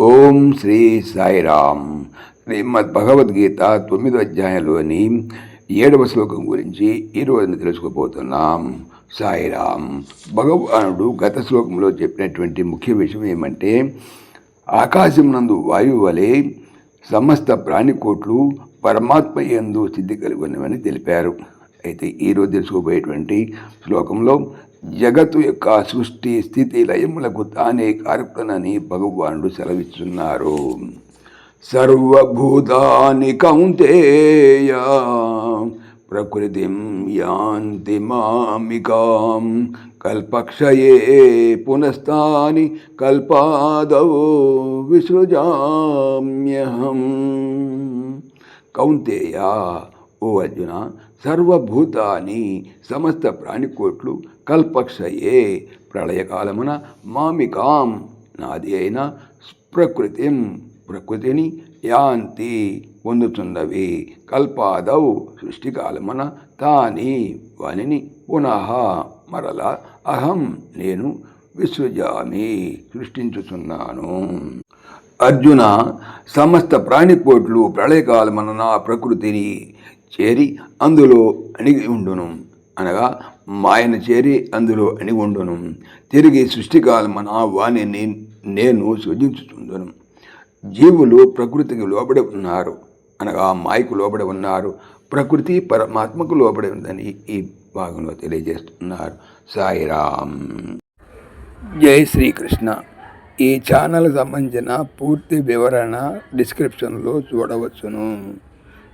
ఓం శ్రీ సాయిరామ్ శ్రీమద్ భగవద్గీత తొమ్మిదో అధ్యాయంలోని ఏడవ శ్లోకం గురించి ఈరోజు తెలుసుకోబోతున్నాం. సాయిరామ్ భగవానుడు గత శ్లోకంలో చెప్పినటువంటి ముఖ్య విషయం ఏమంటే ఆకాశం నందు వాయువు వలె సమస్త ప్రాణికోట్లు పరమాత్మ ఎందు స్థితి ఉన్నవని తెలిపారు. అయితే ఈరోజు తెలుసుకోబోయేటువంటి శ్లోకంలో జగత్తు యొక్క సృష్టి స్థితి లయములకు తానే కారకునని భగవానుడు సెలవిస్తున్నారు సర్వభూతాని కౌంతేయ ప్రకృతి యాంతి మామికాం కల్పక్షయే పునస్తాని కల్పాదవో విసృజామ్యహం. కౌంతేయ ఓ అర్జున సర్వభూతాని సమస్త ప్రాణికోట్లు కల్పక్షయే. ప్రళయకాలమున మామికాం నాది అయిన ప్రకృతిం ప్రకృతిని యాంతి పొందుతున్నవి కల్పాదౌ సృష్టికాలమున తాని వానిని పునః మరల అహం నేను విసృజామి సృష్టించుతున్నాను అర్జున సమస్త ప్రాణికోట్లు ప్రళయకాలమున నా ప్రకృతిని చేరి అందులో అణిగి ఉండును. అనగా మాయను చేరి అందులో అణిగి ఉండును. తిరిగి సృష్టికాలమున వాణిని నేను సృజించుచుండును జీవులు ప్రకృతికి లోబడి ఉన్నారు. అనగా మాయకు లోబడి ఉన్నారు. ప్రకృతి పరమాత్మకు లోబడి ఉందని ఈ భాగంలో తెలియజేస్తున్నారు. సాయిరామ్. జై శ్రీకృష్ణ. ఈ ఛానల్ సంబంధించిన పూర్తి వివరణ డిస్క్రిప్షన్లో చూడవచ్చును.